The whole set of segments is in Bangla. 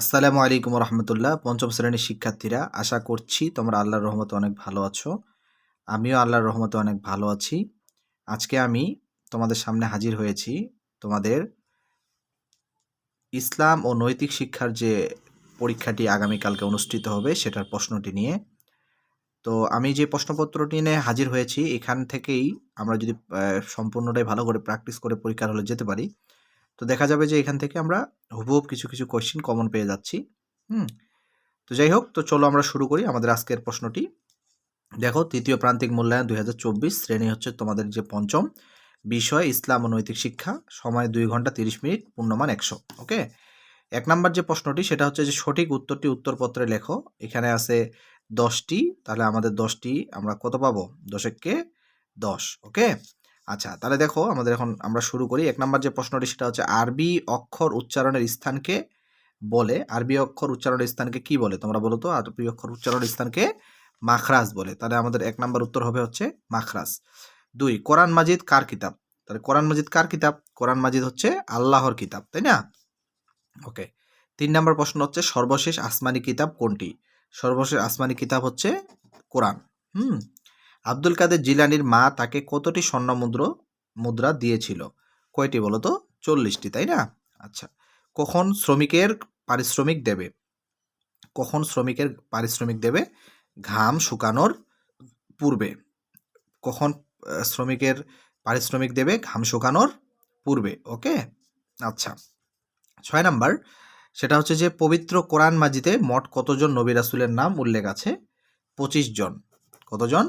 আসসালামু আলাইকুম রহমতুল্লাহ পঞ্চম শ্রেণির শিক্ষার্থীরা, আশা করছি তোমরা আল্লাহর রহমতে অনেক ভালো আছো। আমিও আল্লাহর রহমতে অনেক ভালো আছি। আজকে আমি তোমাদের সামনে হাজির হয়েছি তোমাদের ইসলাম ও নৈতিক শিক্ষার যে পরীক্ষাটি আগামীকালকে অনুষ্ঠিত হবে, সেটার প্রশ্নটি নিয়ে। তো আমি যে প্রশ্নপত্রটি নিয়ে হাজির হয়েছি, এখান থেকেই আমরা যদি সম্পূর্ণটাই ভালো করে প্র্যাকটিস করে পরীক্ষার হলে যেতে পারি তো দেখা যাবে যে এখান থেকে আমরা হুবহুব কিছু কিছু কোয়েশ্চেন কমন পেয়ে যাচ্ছি। হুম? তো যাই হোক, তো চলো আমরা শুরু করি আমাদের আজকের প্রশ্নটি। দেখো, তৃতীয় প্রান্তিক মূল্যায়ন দুই হাজার চব্বিশ, শ্রেণি হচ্ছে তোমাদের যে পঞ্চম। বিষয়, ইসলাম ও নৈতিক শিক্ষা, সময় দুই ঘণ্টা তিরিশ মিনিট, পূর্ণমান একশো ওকে এক নাম্বার যে প্রশ্নটি, সেটা হচ্ছে যে সঠিক উত্তরটি উত্তরপত্রে লেখো। এখানে আছে দশটি, তাহলে আমাদের দশটি আমরা কত পাবো? দশককে দশ ওকে আচ্ছা তাহলে দেখো আমাদের এখন আমরা শুরু করি। এক নাম্বার যে প্রশ্নটি, সেটা হচ্ছে আরবি অক্ষর উচ্চারণের স্থানকে বলে, আরবি অক্ষর উচ্চারণের স্থানকে কি বলে তোমরা বলো তো? আরবি অক্ষর উচ্চারণের স্থানকে মাখরাজ বলে। তাহলে আমাদের এক নাম্বার উত্তর হবে হচ্ছে মাখরাজ। দুই, কোরআন মাজিদ কার কিতাব? তাহলে কোরআন মাজিদ কার কিতাব? কোরআন মাজিদ হচ্ছে আল্লাহর কিতাব, তাই না? ওকে, তিন নম্বর প্রশ্ন হচ্ছে সর্বশেষ আসমানি কিতাব কোনটি? সর্বশেষ আসমানি কিতাব হচ্ছে কোরআন। হুম? আব্দুল কাদের জিলানির মা তাকে কতটি স্বর্ণ মুদ্র দিয়েছিল? কয়টি বলো তো? চল্লিশটি, তাই না? আচ্ছা কখন শ্রমিকের পারিশ্রমিক দেবে? কখন শ্রমিকের পারিশ্রমিক দেবে? ঘাম শুকানোর পূর্বে। কখন শ্রমিকের পারিশ্রমিক দেবে? ঘাম শুকানোর পূর্বে, ওকে? আচ্ছা ছয় নাম্বার, সেটা হচ্ছে যে পবিত্র কোরআন মাজিদে মোট কতজন নবী রাসূলের নাম উল্লেখ আছে? পঁচিশ জন। কতজন?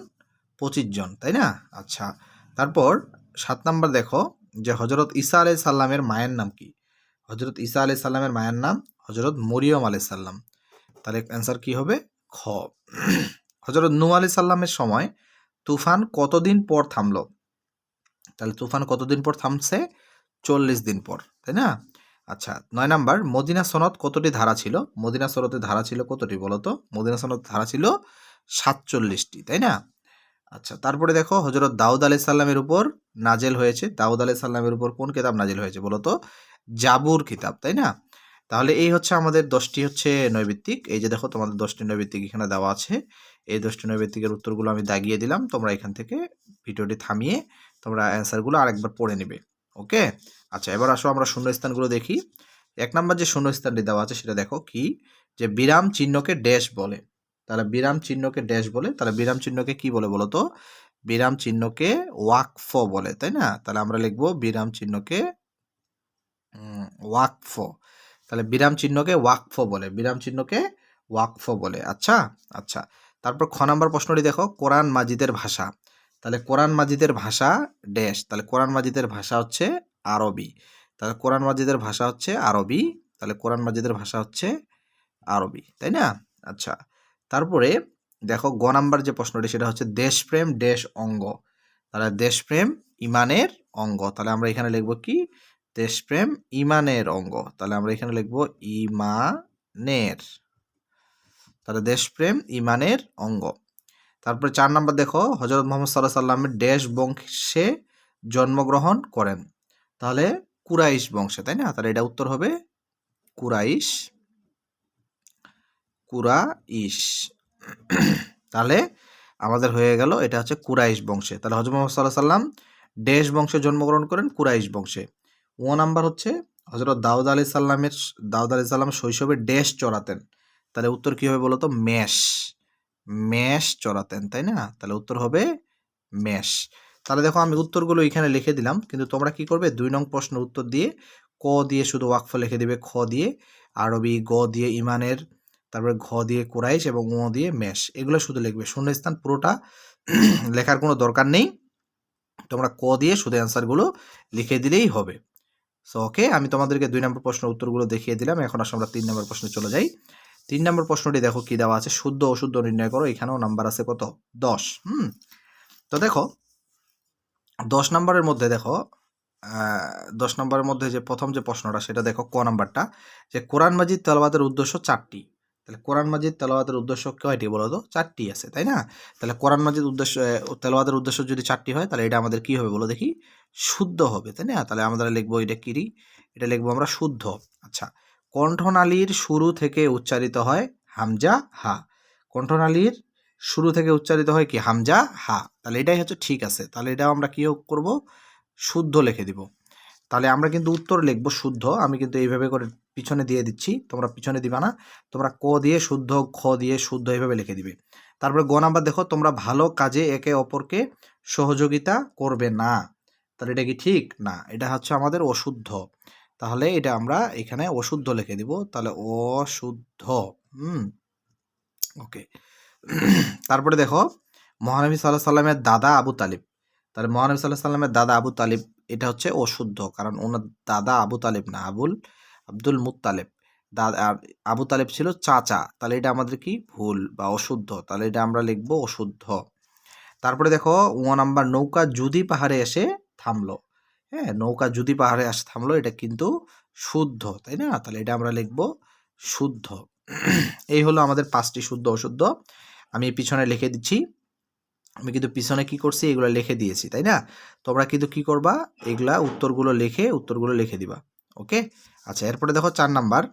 পঁচিশ জন, তাই না? আচ্ছা তারপর সাত নাম্বার দেখো যে হজরত ঈসা আলাই সাল্লামের মায়ের নাম কি? হজরত ঈসা আলাই সাল্লামের মায়ের নাম হজরত মরিয়ম আলাই সাল্লাম তাহলে অ্যান্সার কি হবে? খ। হজরত নূ আলাই সাল্লামের সময় তুফান কতদিন পর থামলো? তাহলে তুফান কতদিন পর থামছে? চল্লিশ দিন পর, তাই না? আচ্ছা নয় নাম্বার, মদিনা সনদ কতটি ধারা ছিল? মদিনা সনদের ধারা ছিল কতটি বলো তো মদিনা সনদ ধারা ছিল সাতচল্লিশটি, তাই না? আচ্ছা তারপরে দেখো হজরত দাউদ আলি সাল্লামের উপর নাজেল হয়েছে। দাউদ আলি সাল্লামের উপর কোন কিতাব নাজেল হয়েছে বলো তো? জাবুর কিতাব, তাই না? তাহলে এই হচ্ছে আমাদের দশটি হচ্ছে নৈবিত্তিক। এই যে দেখো তোমাদের দশটি নৈবিত্তিক এখানে দেওয়া আছে। এই দশটি নৈবিত্তিকের উত্তরগুলো আমি দাগিয়ে দিলাম। তোমরা এখান থেকে ভিডিওটি থামিয়ে তোমরা অ্যান্সারগুলো আরেকবার পড়ে নেবে, ওকে? আচ্ছা এবার আসো আমরা শূন্যস্থানগুলো দেখি। এক নম্বর যে শূন্যস্থানটি দেওয়া আছে সেটা দেখো কি? যে বিরাম চিহ্নকে ড্যাশ বলে। তাহলে বিরাম চিহ্নকে ড্যাশ বলে, তাহলে বিরাম চিহ্নকে কি বলে বলো তো? বিরাম চিহ্নকে ওয়াকফ বলে, তাই না? তাহলে আমরা লিখব বিরাম চিহ্নকে ওয়াকফ। তাহলে বিরাম চিহ্নকে ওয়াকফ বলে, বিরাম চিহ্নকে ওয়াকফ বলে। আচ্ছা? আচ্ছা। তারপর খ নাম্বার প্রশ্নটি দেখো, কোরআন মাজিদের ভাষা। তাহলে কোরআন মাজিদের ভাষা ড্যাশ তাহলে কোরআন মাজিদের ভাষা হচ্ছে আরবি। তাহলে কোরআন মাজিদের ভাষা হচ্ছে আরবি, তাহলে কোরআন মাজিদের ভাষা হচ্ছে আরবি, তাই না? আচ্ছা। তারপরে দেখো গ নাম্বার যে প্রশ্নটি, সেটা হচ্ছে দেশপ্রেম, দেশ অঙ্গ। তাহলে দেশপ্রেম, ইমানের অঙ্গ। তাহলে আমরা এখানে লিখব কি? দেশপ্রেম, ইমানের অঙ্গ। তাহলে আমরা এখানে লিখব ইমানের। তাহলে দেশপ্রেম, ইমানের অঙ্গ। তারপরে চার নাম্বার দেখো হজরত মোহাম্মদ সাল্লাহ সাল্লামের দেশ বংশে জন্মগ্রহণ করেন। তাহলে কুরাইশ বংশে, তাই না? তাহলে এটা উত্তর হবে কুরাইশ কুরাইশ। তাহলে আমাদের হয়ে গেল, এটা হচ্ছে কুরাইশ বংশে। তাহলে হজরত মোহাম্মদ সাল্লাহ সাল্লাম দেশ বংশে জন্মগ্রহণ করেন কুরাইশ বংশে। ও নাম্বার হচ্ছে হজরত দাউদ আলি সাল্লামের দাউদ আলি সাল্লাম শৈশবে ড্যাশ চড়াতেন। তাহলে উত্তর কি হবে বলতো? মেষ। মেষ চড়াতেন, তাই না? তাহলে উত্তর হবে মেষ। তাহলে দেখো আমি উত্তরগুলো এখানে লিখে দিলাম, কিন্তু তোমরা কি করবে? দুই নং প্রশ্নের উত্তর দিয়ে ক দিয়ে শুধু ওয়াকফ লিখে দিবে, খ দিয়ে। আরবি গ দিয়ে ইমানের তারপরে ঘ দিয়ে কোরাইশ এবং ও দিয়ে মেষ। এগুলো শুধু লিখবে। শূন্যস্থান পুরোটা লেখার কোনো দরকার নেই। তোমরা ক দিয়ে শুধু অ্যান্সারগুলো লিখে দিলেই হবে। সো ওকে আমি তোমাদেরকে দুই নম্বর প্রশ্নের উত্তরগুলো দেখিয়ে দিলাম। এখন আসলে আমরা তিন নম্বর প্রশ্নে চলে যাই। তিন নম্বর প্রশ্নটি দেখো কি দেওয়া আছে? শুদ্ধ অশুদ্ধ নির্ণয় করো। এখানেও নাম্বার আছে কত? দশ। হুম? তো দেখো, দশ নম্বরের মধ্যে দেখো দশ নম্বরের মধ্যে যে প্রথম যে প্রশ্নটা, সেটা দেখো ক নাম্বারটা। যে কোরআন মাজিদ তেলাওয়াতের উদ্দেশ্য চারটি। তাহলে কোরআন মাজিদ তেলাওয়াতের উদ্দেশ্য কয়টি বলো তো চারটি আছে, তাই না? তাহলে কোরআন মাজিদ উদ্দেশ্য তেলাওয়াতের উদ্দেশ্য যদি চারটি হয়, তাহলে এটা আমাদের কি হবে বলো দেখি? শুদ্ধ হবে, তাই না? তাহলে আমরা লিখব এটা কিরি এটা লিখব আমরা শুদ্ধ। আচ্ছা কণ্ঠনালীর শুরু থেকে উচ্চারিত হয় হামজা, হা। কণ্ঠনালীর শুরু থেকে উচ্চারিত হয় কি? হামজা, হা। তাহলে এটাই হচ্ছে ঠিক আছে। তাহলে এটাও আমরা কী করব? শুদ্ধ লিখে দিব। তাহলে আমরা কিন্তু উত্তর লিখব শুদ্ধ। আমি কিন্তু এইভাবে করে পিছনে দিয়ে দিচ্ছি, তোমরা পিছনে দিবা না। তোমরা ক দিয়ে শুদ্ধ, খ দিয়ে শুদ্ধ এইভাবে লিখে দিবে। তারপরে গ নাম্বার দেখো, তোমরা ভালো কাজে একে অপরকে সহযোগিতা করবে না। তাহলে এটা কি ঠিক? না, এটা হচ্ছে আমাদের অশুদ্ধ। তাহলে এটা আমরা এখানে অশুদ্ধ লিখে দিব। তাহলে অশুদ্ধ, হুম, ওকে। তারপরে দেখো, মহানবী সাল্লাহ সাল্লামের দাদা আবু তালিব। তাহলে মহানবী সাল্লাহ সাল্লামের দাদা আবু তালিব, এটা হচ্ছে অশুদ্ধ। কারণ ওনার দাদা আবু তালিব না, আবুল আব্দুল মুত্তালেব। দাদা আবু তালেব ছিল চাচা। তাহলে এটা আমাদের কি? ভুল বা অশুদ্ধ। তাহলে এটা আমরা লিখব অশুদ্ধ। তারপরে দেখো ও নাম্বার নৌকা যদি পাহাড়ে এসে থামলো। হ্যাঁ নৌকা যদি পাহাড়ে আসে থামলো, এটা কিন্তু শুদ্ধ, তাই না? তাহলে এটা আমরা লিখব শুদ্ধ। এই হলো আমাদের পাঁচটি শুদ্ধ, অশুদ্ধ। আমি পিছনে লিখে দিচ্ছি। আমি কিন্তু পিছনে কি করছি? এগুলো লিখে দিয়েছি, তাই না? তোমরা কিন্তু কি করবা? এগুলা উত্তরগুলো লিখে উত্তরগুলো লিখে দিবা। ওকে? আচ্ছা এরপরে দেখো চার নাম্বার।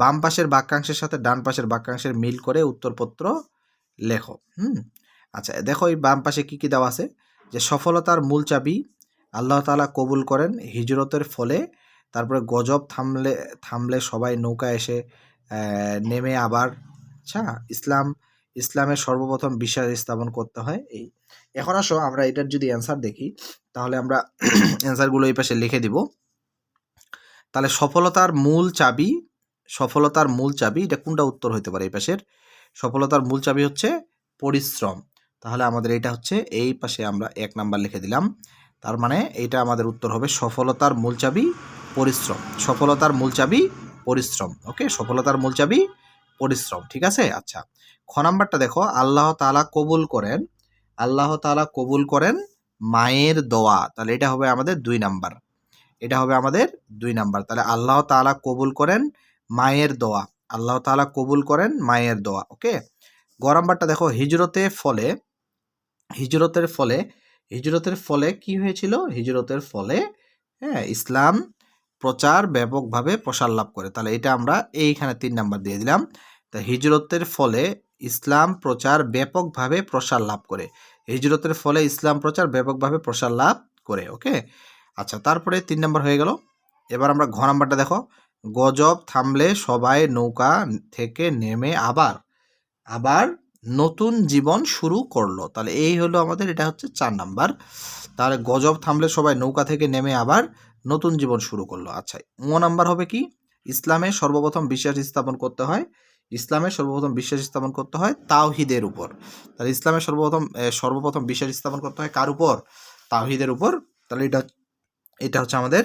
বাম পাশের বাক্যাংশের সাথে ডান পাশের বাক্যাংশের মিল করে উত্তরপত্র লেখো, হুম? আচ্ছা দেখো এই বাম পাশে কী কী দেওয়া আছে? যে সফলতার মূল চাবি আল্লাহ তাআলা কবুল করেন হিজরতের ফলে, তারপরে গজব থামলে থামলে সবাই নৌকা এসে নেমে আবার আচ্ছা ইসলাম, ইসলামের সর্বপ্রথম বিশ্বাস স্থাপন করতে হয়, এই। এখন আসো আমরা এটার যদি অ্যান্সার দেখি, তাহলে আমরা অ্যান্সারগুলো এই পাশে লিখে দিব। তাহলে সফলতার মূল চাবি, সফলতার মূল চাবি, এটা কোনটা উত্তর হতে পারে এই পাশের? সফলতার মূল চাবি হচ্ছে পরিশ্রম। তাহলে আমাদের এটা হচ্ছে, এই পাশে আমরা এক নাম্বার লিখে দিলাম। তার মানে এটা আমাদের উত্তর হবে সফলতার মূল চাবি, পরিশ্রম। সফলতার মূল চাবি, পরিশ্রম। ওকে? সফলতার মূল চাবি, পরিশ্রম। ঠিক আছে? আচ্ছা। খ নাম্বারটা দেখো, আল্লাহ তালা কবুল করেন, আল্লাহ তাআলা কবুল করেন মায়ের দোয়া। তাহলে এটা হবে আমাদের দুই নাম্বার। এটা হবে আমাদের দুই নাম্বার। তাহলে আল্লাহ তাআলা কবুল করেন মায়ের দোয়া। আল্লাহ তাআলা কবুল করেন মায়ের দোয়া ওকে গ নাম্বারটা দেখো হিজরতে ফলে, হিজরতের ফলে হিজরতের ফলে কি হয়েছিল? হিজরতের ফলে হ্যাঁ ইসলাম প্রচার ব্যাপকভাবে প্রসার লাভ করে। তাহলে এটা আমরা এইখানে তিন নাম্বার দিয়ে দিলাম। তা হিজরতের ফলে ইসলাম প্রচার ব্যাপকভাবে প্রসার লাভ করে। হিজরতের ফলে ইসলাম প্রচার ব্যাপকভাবে প্রসার লাভ করে ওকে আচ্ছা তারপরে তিন নম্বর হয়ে গেল। এবার আমরা ঘ নাম্বারটা দেখো। গজব থামলে সবাই নৌকা থেকে নেমে আবার আবার নতুন জীবন শুরু করল। তাহলে এই হলো আমাদের, এটা হচ্ছে চার নাম্বার। তাহলে গজব থামলে সবাই নৌকা থেকে নেমে আবার নতুন জীবন শুরু করল। আচ্ছা ও নাম্বার হবে কি? ইসলামে সর্বপ্রথম বিশ্বাস স্থাপন করতে হয়। ইসলামে সর্বপ্রথম বিশ্বাস স্থাপন করতে হয় তাওহিদের উপর। তাহলে ইসলামে সর্বপ্রথম সর্বপ্রথম বিশ্বাস স্থাপন করতে হয় কার উপর? তাওহিদের উপর। তাহলে এটা এটা হচ্ছে আমাদের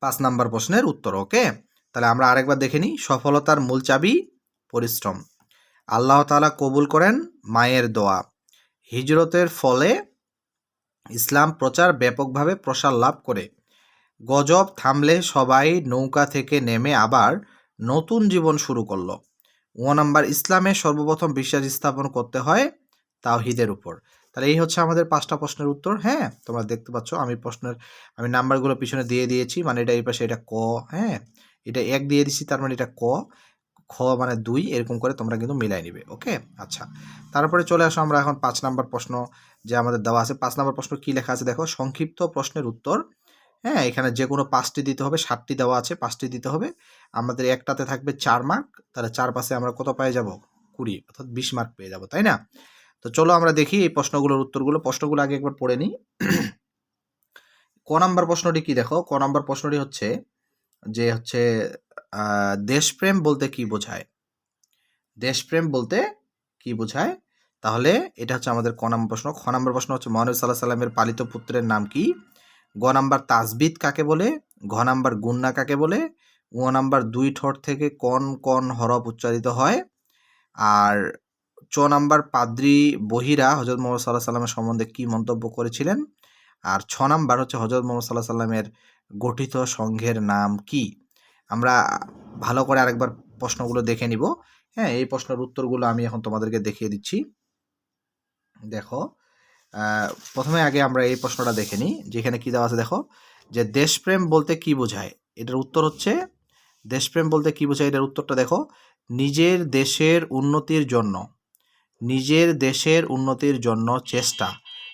পাঁচ নাম্বার প্রশ্নের উত্তর, ওকে? তাহলে আমরা আরেকবার দেখে নিই। সফলতার মূল চাবি পরিশ্রম। আল্লাহ তাআলা কবুল করেন মায়ের দোয়া। হিজরতের ফলে ইসলাম প্রচার ব্যাপকভাবে প্রসার লাভ করে। গজব থামলে সবাই নৌকা থেকে নেমে আবার নতুন জীবন শুরু করল। ও নাম্বার, ইসলামে সর্বপ্রথম বিশ্বাস স্থাপন করতে হয় তাওহিদের উপর। তাহলে এই হচ্ছে আমাদের পাঁচটা প্রশ্নের উত্তর। হ্যাঁ তোমরা দেখতে পাচ্ছ আমি প্রশ্নের, আমি নাম্বারগুলো পিছনে দিয়ে দিয়েছি মানে এটা এই পাশে এটা ক হ্যাঁ? এটা এক দিয়ে দিছি, তার মানে এটা ক, খ মানে দুই, এরকম করে তোমরা কিন্তু মিলাই নিবে, ওকে? আচ্ছা তারপরে চলে আসো আমরা এখন পাঁচ নাম্বার প্রশ্ন যে আমাদের দেওয়া আছে। পাঁচ নাম্বার প্রশ্ন কি লেখা আছে দেখো, সংক্ষিপ্ত প্রশ্নের উত্তর। হ্যাঁ এখানে যে কোনো পাঁচটি দিতে হবে, সাতটি দেওয়া আছে, পাঁচটি দিতে হবে। আমাদের একটাতে থাকবে চার মার্ক তাহলে চার পাশে আমরা কত পেয়ে যাব? কুড়ি, অর্থাৎ বিশ মার্ক পেয়ে যাব, তাই না? তো চলো আমরা দেখি এই প্রশ্নগুলোর উত্তরগুলো। প্রশ্নগুলো আগে একবার পড়ে নিই। ক নাম্বার প্রশ্নটি কি দেখো? ক নাম্বার প্রশ্নটি হচ্ছে যে হচ্ছে দেশপ্রেম বলতে কি বোঝায়? দেশপ্রেম বলতে কি বোঝায়? তাহলে এটা হচ্ছে আমাদের ক নাম্বার প্রশ্ন। খ নাম্বার প্রশ্ন হচ্ছে, মহানবী সাল্লাহ সাল্লামের পালিত পুত্রের নাম কি? গ নাম্বার তাজবিদ কাকে বলে? ঘ নাম্বার গুন্না কাকে বলে? ও নাম্বার দুই ঠোঁট থেকে কোন কোন হরফ উচ্চারিত হয়। আর চ নাম্বার পাদ্রি বহিরা হজরত মোহাম্মদ সাল্লাহ সাল্লামের সম্বন্ধে কি মন্তব্য করেছিলেন? আর ছ নাম্বার হচ্ছে হজরত মোহাম্মদ সাল্লাহ সাল্লামের গঠিত সংঘের নাম কি? আমরা ভালো করে আরেকবার প্রশ্নগুলো দেখে নিব। হ্যাঁ এই প্রশ্নের উত্তরগুলো আমি এখন তোমাদেরকে দেখিয়ে দিচ্ছি। দেখো প্রথমে আগে আমরা এই প্রশ্নটা দেখে নিই। যেখানে কী দেওয়া আছে দেখো, যে দেশপ্রেম বলতে কি বোঝায়? এটার উত্তর হচ্ছে, দেশপ্রেম বলতে কি বোঝায়? এটার উত্তরটা দেখো, নিজের দেশের উন্নতির জন্য। নিজের দেশের উন্নতির জন্য চেষ্টা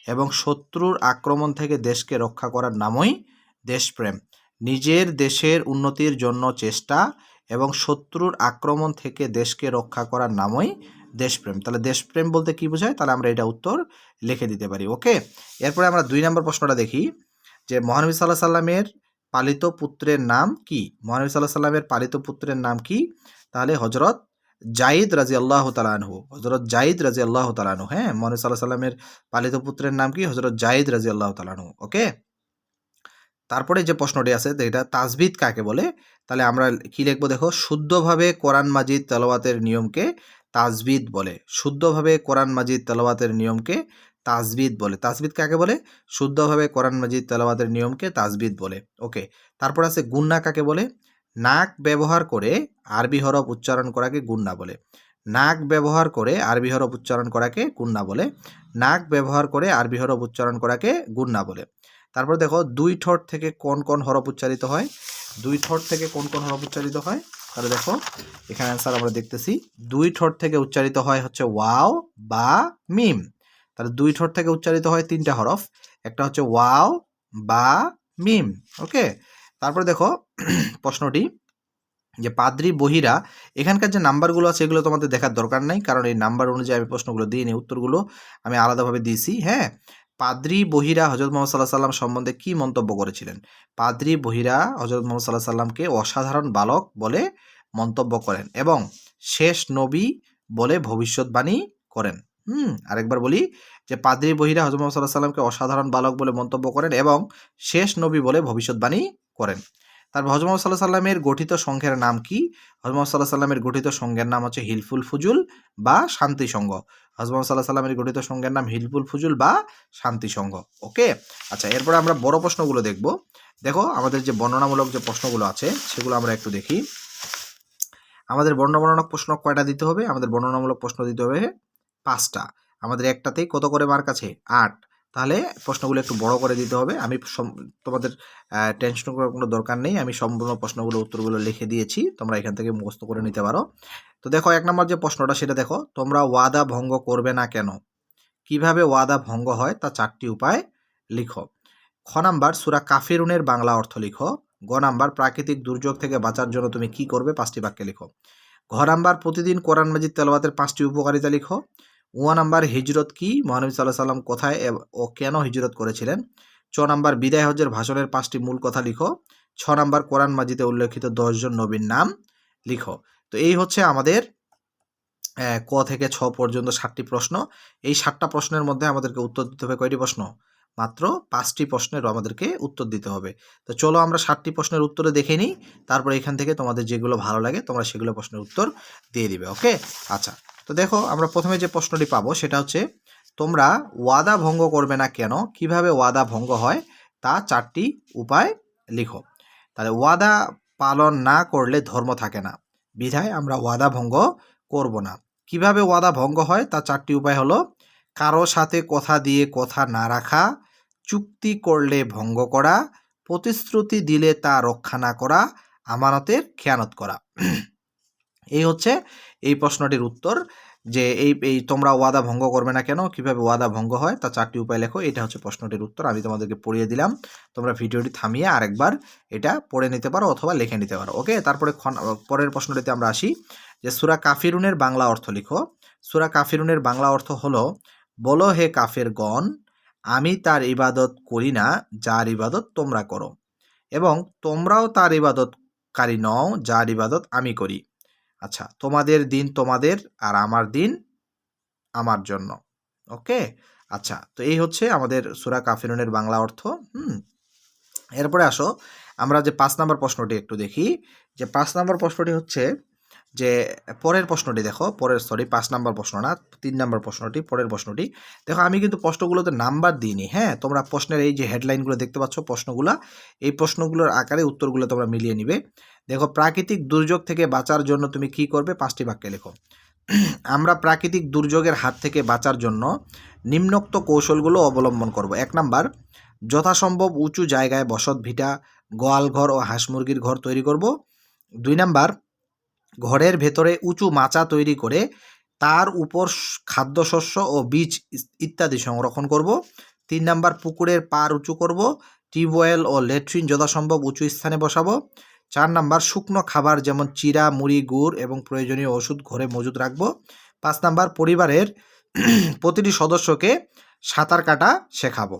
এবং শত্রুর আক্রমণ থেকে দেশকে রক্ষা করার নামই দেশপ্রেম। নিজের দেশের উন্নতির জন্য চেষ্টা এবং শত্রুর আক্রমণ থেকে দেশকে রক্ষা করার নামই দেশপ্রেম। তাহলে দেশপ্রেম বলতে কি বোঝায়? তাহলে আমরা এটা উত্তর লিখে দিতে পারি, ওকে? এরপরে আমরা দুই নম্বর প্রশ্নটা দেখি যে মহানবী সাল্লাহ সাল্লামের পালিত পুত্রের নাম কি? মহানবী সাল্লাহ সাল্লামের পালিত পুত্রের নাম কি? তাহলে হজরত জাইদ রাজি আল্লাহ তালানহু হজরত জাইদ রাজি আল্লাহ তালানহু হ্যাঁ? মহানবী সাল্লাহ সাল্লামের পালিত পুত্রের নাম কি? হজরত জাইদ রাজি আল্লাহ তালানহু ওকে? তারপরে যে প্রশ্নটি আছে এটা তাজবিদ কাকে বলে? তাহলে আমরা কি লিখব? দেখো, শুদ্ধভাবে কোরআন মাজিদ তেলাওয়াতের নিয়মকে তাজবিদ বলে। শুদ্ধভাবে কোরআন মাজিদ তেলাওয়াতের নিয়মকে তাজবিদ বলে। তাজবিদ কাকে বলে? শুদ্ধভাবে কোরআন মাজিদ তেলাওয়াতের নিয়মকে তাজবিদ বলে। ওকে, তারপর আছে গুন্না কাকে বলে? নাক ব্যবহার করে আরবি হরফ উচ্চারণ করাকে গুন্না বলে। নাক ব্যবহার করে আরবি হরফ উচ্চারণ করাকে গুন্না বলে। নাক ব্যবহার করে আরবি হরফ উচ্চারণ করাকে গুন্না বলে। তারপর দেখো, দুই ঠোঁট থেকে কোন কোন হরফ উচ্চারিত হয়? দুই ঠোঁট থেকে কোন কোন হরফ উচ্চারিত হয়? তাহলে দেখো, এখানে অ্যান্সার আমরা দেখতেছি, দুই ঠোঁট থেকে উচ্চারিত হয় হচ্ছে ওয়াও বা মিম। তাহলে দুই ঠোঁট থেকে উচ্চারিত হয় তিনটা হরফ, একটা হচ্ছে ওয়াও বা মিম ওকে তারপরে দেখো, প্রশ্নটি, যে পাদ্রি, বহিরা, এখানকার যে নাম্বারগুলো আছে, এগুলো তোমাদের দেখার দরকার নাই, কারণ এই নাম্বার অনুযায়ী আমি প্রশ্নগুলো দিইনি উত্তরগুলো আমি আলাদাভাবে দিয়েছি হ্যাঁ? পাদ্রি, বহিরা হজরত মোহাম্মদ সাল্লাহ সাল্লাম সম্বন্ধে কি মন্তব্য করেছিলেন? পাদ্রি, বহিরা হজরত মোহাম্মদ সাল্লাহ সাল্লামকে অসাধারণ বালক বলে মন্তব্য করেন এবং শেষ নবী বলে ভবিষ্যৎবাণী করেন। হুম, আরেকবার বলি, যে পাদ্রি, বহিরা হজরত মোহাম্মদ সাল্লাহ সাল্লামকে অসাধারণ বালক বলে মন্তব্য করেন এবং শেষ নবী বলে ভবিষ্যৎবাণী করেন। তারপর মোহাম্মদ সাল্লাহ সাল্লামের গঠিত সংঘের নাম কি? মোহাম্মদ সাল্লাহ সাল্লামের গঠিত সংঘের নাম হচ্ছে হিলফুল ফুজুল বা শান্তি সংঘ মোহাম্মদ সাল্লাহ সাল্লামের গঠিত সংঘের নাম হিলফুল ফুজুল বা শান্তি সংঘ ওকে? আচ্ছা এরপরে আমরা বড় প্রশ্নগুলো দেখব। দেখো, আমাদের যে বর্ণনামূলক যে প্রশ্নগুলো আছে, সেগুলো আমরা একটু দেখি। আমাদের বর্ণনামূলক প্রশ্ন কয়টা দিতে হবে? আমাদের বর্ণনামূলক প্রশ্ন দিতে হবে পাঁচটা। আমাদের একটাতেই কত করে মার্ক আছে? আট। তাহলে প্রশ্নগুলো একটু বড় করে দিতে হবে। আমি তোমাদের টেনশন করার কোনো দরকার নেই। আমি সম্পূর্ণ প্রশ্নগুলো, উত্তরগুলো লিখে দিয়েছি। তোমরা এখান থেকে মুখস্থ করে নিতে পারো। তো দেখো, এক নম্বর যে প্রশ্নটা, সেটা দেখো, তোমরা ওয়াদা ভঙ্গ করবে না কেন? কীভাবে ওয়াদা ভঙ্গ হয়? তা চারটি উপায় লিখো। খ নাম্বার, সুরা কাফিরুনের বাংলা অর্থ লিখো। গ নাম্বার, প্রাকৃতিক দুর্যোগ থেকে বাঁচার জন্য তুমি কি করবে? পাঁচটি বাক্যে লিখো। ঘ নাম্বার, প্রতিদিন কোরআন মাজিদ তেলাওয়াতের পাঁচটি উপকারিতা লিখো। উয়া নাম্বার হিজরত কি? মহানবী সাল্লাহ সাল্লাম কোথায় ও কেন হিজরত করেছিলেন? চ নাম্বার বিদায় হজের ভাষণের পাঁচটি মূল কথা লিখো। ছ নাম্বার কোরআন মাজিদে উল্লেখিত দশজন নবীর নাম লিখো। তো এই হচ্ছে আমাদের ক থেকে ছ পর্যন্ত ষাটটি প্রশ্ন। এই ষাটটা প্রশ্নের মধ্যে আমাদেরকে উত্তর দিতে হবে কয়টি প্রশ্ন? মাত্র পাঁচটি প্রশ্নের আমাদেরকে উত্তর দিতে হবে। তো চলো আমরা ষাটটি প্রশ্নের উত্তরে দেখে নিই। তারপরে এখান থেকে তোমাদের যেগুলো ভালো লাগে তোমরা সেগুলো প্রশ্নের উত্তর দিয়ে দিবে, ওকে? আচ্ছা। তো দেখো, আমরা প্রথমে যে প্রশ্নটি পাবো, সেটা হচ্ছে, তোমরা ওয়াদা ভঙ্গ করবে না কেন? কীভাবে ওয়াদা ভঙ্গ হয়? তা চারটি উপায় লিখো। তাহলে, ওয়াদা পালন না করলে ধর্ম থাকে না। বিধায় আমরা ওয়াদা ভঙ্গ করব না। কীভাবে ওয়াদা ভঙ্গ হয়? তা চারটি উপায় হলো, কারও সাথে কথা দিয়ে কথা না রাখা, চুক্তি করলে ভঙ্গ করা, প্রতিশ্রুতি দিলে তা রক্ষা না করা, আমানতের খেয়ানত করা। এই হচ্ছে এই প্রশ্নটির উত্তর যে এই এই তোমরা ওয়াদা ভঙ্গ করবে না কেন? কীভাবে ওয়াদা ভঙ্গ হয়? তা চারটি উপায় লেখো, এটা হচ্ছে প্রশ্নটির উত্তর, আমি তোমাদেরকে পড়িয়ে দিলাম। তোমরা ভিডিওটি থামিয়ে আরেকবার এটা পড়ে নিতে পারো অথবা লিখে নিতে পারো, ওকে? তারপরে পরের প্রশ্নটিতে আমরা আসি যে সুরা কাফিরুনের বাংলা অর্থ লিখো। সুরা কাফিরুনের বাংলা অর্থ হলো, বলো হে কাফের গণ আমি তার ইবাদত করি না, যার ইবাদত তোমরা করো। এবং তোমরাও তার ইবাদতকারী নও, যার ইবাদত আমি করি। আচ্ছা তোমাদের দিন তোমাদের আর আমার দিন আমার জন্য। ওকে? আচ্ছা তো এই হচ্ছে আমাদের সুরা কাফিরুনের বাংলা অর্থ। হুম? এরপরে আসো, আমরা যে পাঁচ নম্বর প্রশ্নটি একটু দেখি। যে পাঁচ নম্বর প্রশ্নটি হচ্ছে যে পরের প্রশ্নটি দেখো, পরের সরি পাঁচ নাম্বার প্রশ্ন না, তিন নাম্বার প্রশ্নটি, পরের প্রশ্নটি। দেখো, আমি কিন্তু প্রশ্নগুলোতে নাম্বার দিইনি হ্যাঁ? তোমরা প্রশ্নের এই যে হেডলাইনগুলো দেখতে পাচ্ছ, প্রশ্নগুলো, এই প্রশ্নগুলোর আকারে উত্তরগুলো তোমরা মিলিয়ে নিবে। দেখো, প্রাকৃতিক দুর্যোগ থেকে বাঁচার জন্য তুমি কি করবে, পাঁচটি বাক্যে লেখো। আমরা প্রাকৃতিক দুর্যোগের হাত থেকে বাঁচার জন্য নিম্নোক্ত কৌশলগুলো অবলম্বন করব। এক নাম্বার, যথাসম্ভব উঁচু জায়গায় বসত ভিটা গোয়াল ঘর ও হাঁস মুরগির ঘর তৈরি করব। দুই নাম্বার ঘরের ভেতরে উঁচু মাচা তৈরি করে তার উপর খাদ্যশস্য ও বীজ ইত্যাদি সংরক্ষণ করব। তিন নাম্বার, পুকুরের পার উঁচু করব। টিউবওয়েল ও ল্যাট্রিন যথাসম্ভব উঁচু স্থানে বসাবো। চার নাম্বার, শুকনো খাবার যেমন চিরা মুড়ি, গুড় এবং প্রয়োজনীয় ওষুধ ঘরে মজুদ রাখব। পাঁচ নাম্বার, পরিবারের প্রতিটি সদস্যকে সাঁতার কাটা শেখাবো।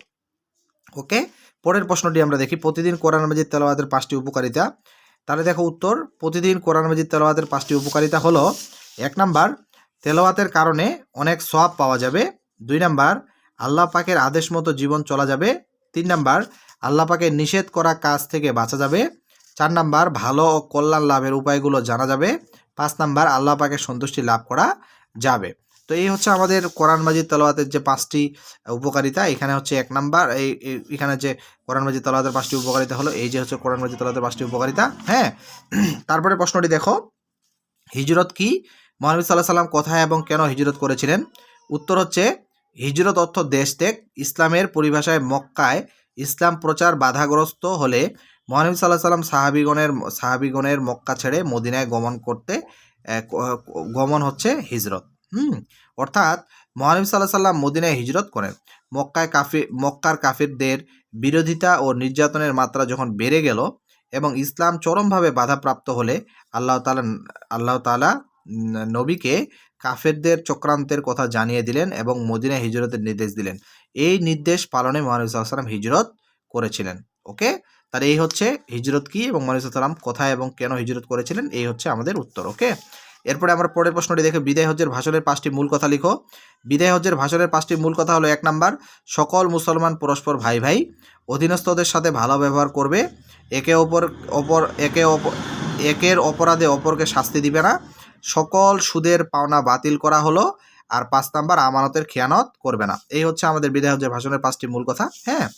ওকে? পরের প্রশ্নটি আমরা দেখি। প্রতিদিন কোরআন মাজিদ তেলাওয়াতের পাঁচটি উপকারিতা। তাহলে দেখো উত্তর। প্রতিদিন কোরআন মাজিদ তেলাওয়াতের পাঁচটি উপকারিতা হলো, এক নাম্বার, তেলাওয়াতের কারণে অনেক সওয়াব পাওয়া যাবে। দুই নাম্বার, আল্লাহ পাকের আদেশ মতো জীবন চলা যাবে। তিন নাম্বার, আল্লাহ পাকের নিষেধ করা কাজ থেকে বাঁচা যাবে। চার নাম্বার, ভালো ও কল্যাণ লাভের উপায়গুলো জানা যাবে। পাঁচ নাম্বার, আল্লাহ পাকের সন্তুষ্টি লাভ করা যাবে। তো এই হচ্ছে আমাদের কোরআন মাজিদ তেলাওয়াতের যে পাঁচটি উপকারিতা। এখানে হচ্ছে এক নাম্বার, এই এখানে যে কোরআন মাজিদ তেলাওয়াতের পাঁচটি উপকারিতা হলো, এই যে হচ্ছে কোরআন মাজিদ তেলাওয়াতের পাঁচটি উপকারিতা হ্যাঁ? তারপরে প্রশ্নটি দেখো, হিজরত কি? মহানবী সাল্লাহ সাল্লাম কোথায় এবং কেন হিজরত করেছিলেন? উত্তর হচ্ছে, হিজরত অর্থ দেশ ত্যাগ ইসলামের পরিভাষায় মক্কায় ইসলাম প্রচার বাধাগ্রস্ত হলে মহানবী সাল্লাহ সাল্লাম সাহাবিগণের সাহাবিগণের মক্কা ছেড়ে মদিনায় গমন করতে গমন হচ্ছে হিজরত। হুম, অর্থাৎ মহানবী সাল্লাহ সাল্লাম মদিনায় হিজরত করেন। মক্কায় কাফি মক্কার কাফিরদের বিরোধিতা ও নির্যাতনের মাত্রা যখন বেড়ে গেল এবং ইসলাম চরমভাবে বাধাপ্রাপ্ত হলে আল্লাহ তালা আল্লাহ তালা নবীকে কাফেরদের চক্রান্তের কথা জানিয়ে দিলেন এবং মদিনায় হিজরতের নির্দেশ দিলেন। এই নির্দেশ পালনে মহানবী সাল্লাম হিজরত করেছিলেন। ওকে? তার এই হচ্ছে হিজরত কি এবং মহানবী সাল্লাম কোথায় এবং কেন হিজরত করেছিলেন? এই হচ্ছে আমাদের উত্তর, ওকে? এরপরে আমরা পরের প্রশ্নটি দেখে বিদায় হজ্জের ভাষণের পাঁচটি মূল কথা লিখো। বিদায় হজ্জের ভাষণের পাঁচটি মূল কথা হলো এক নাম্বার, সকল মুসলমান পরস্পর ভাই ভাই, অধীনস্থদের সাথে ভালো ব্যবহার করবে, একে অপর অপর, একে অপর একের অপরাধে অপরকে শাস্তি দিবে না। সকল সুদের পাওনা বাতিল করা হলো আর পাঁচ নাম্বার, আমানতের খেয়ানত করবে না। এই হচ্ছে আমাদের বিদায় হজ্জের ভাষণের পাঁচটি মূল কথা। হ্যাঁ?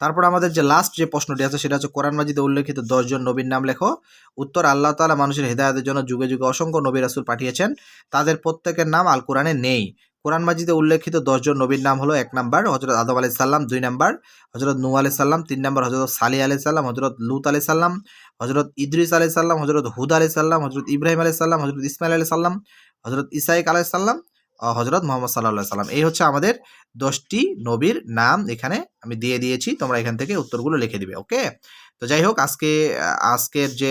তারপর আমাদের যে লাস্ট যে প্রশ্নটি আছে, সেটা হচ্ছে কোরআন মাজিদে উল্লেখিত দশজন নবীর নাম লেখো। উত্তর আল্লাহ তাআলা মানুষের হেদায়তের জন্য যুগে যুগে অসংখ্য নবী রাসূল পাঠিয়েছেন। তাদের প্রত্যেকের নাম আল কোরআনে নেই। কোরআন মাজিদে উল্লেখিত দশজন নবীর নাম হলো এক নাম্বার হজরত আদম আলি সাল্লাম দুই নাম্বার হজরত নু আলি সাল্লাম তিন নাম্বার হজরত সালি আলি সাল্লাম হজরত লুত আলি সাল্লাম হজরত ইদ্রিস আলি সাল্লাম হজরত হুদ আলি সাল্লাম হজরত ইব্রাহিম আলি সাল্লাম হজরত ইসমাইল আলি সাল্লাম হজরত ইসাইক আলাই সাল্লাম হজরত মোহাম্মদ সাল্লাহ সাল্লাম এই হচ্ছে আমাদের দশটি নবীর নাম এখানে আমি দিয়ে দিয়েছি, তোমরা এখান থেকে উত্তরগুলো লিখে দিবে, ওকে? তো যাই হোক, আজকে, আজকের যে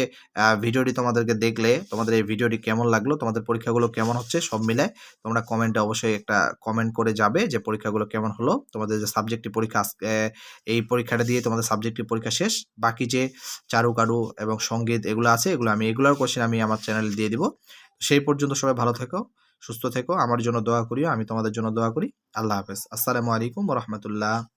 ভিডিওটি তোমাদেরকে দেখলে, তোমাদের এই ভিডিওটি কেমন লাগল, তোমাদের পরীক্ষাগুলো কেমন হচ্ছে, সব মিলে তোমরা কমেন্টে অবশ্যই একটা কমেন্ট করে যাবে যে পরীক্ষাগুলো কেমন হলো, তোমাদের যে সাবজেক্টিভ পরীক্ষা আজকে এই পরীক্ষাটা দিয়ে তোমাদের সাবজেক্টিভ পরীক্ষা শেষ, বাকি যে চারুকারু এবং সংগীত এগুলো আছে, এগুলো আমি, এগুলোর কোশ্চেন আমি আমার চ্যানেলে দিয়ে দিব। সেই পর্যন্ত সবাই ভালো থেকো। সুস্থ থেকো, আমার জন্য দোয়া করিও, আমি তোমাদের জন্য দোয়া করি। আল্লাহ হাফেজ। আসসালামু আলাইকুম রহমতুল্লাহ।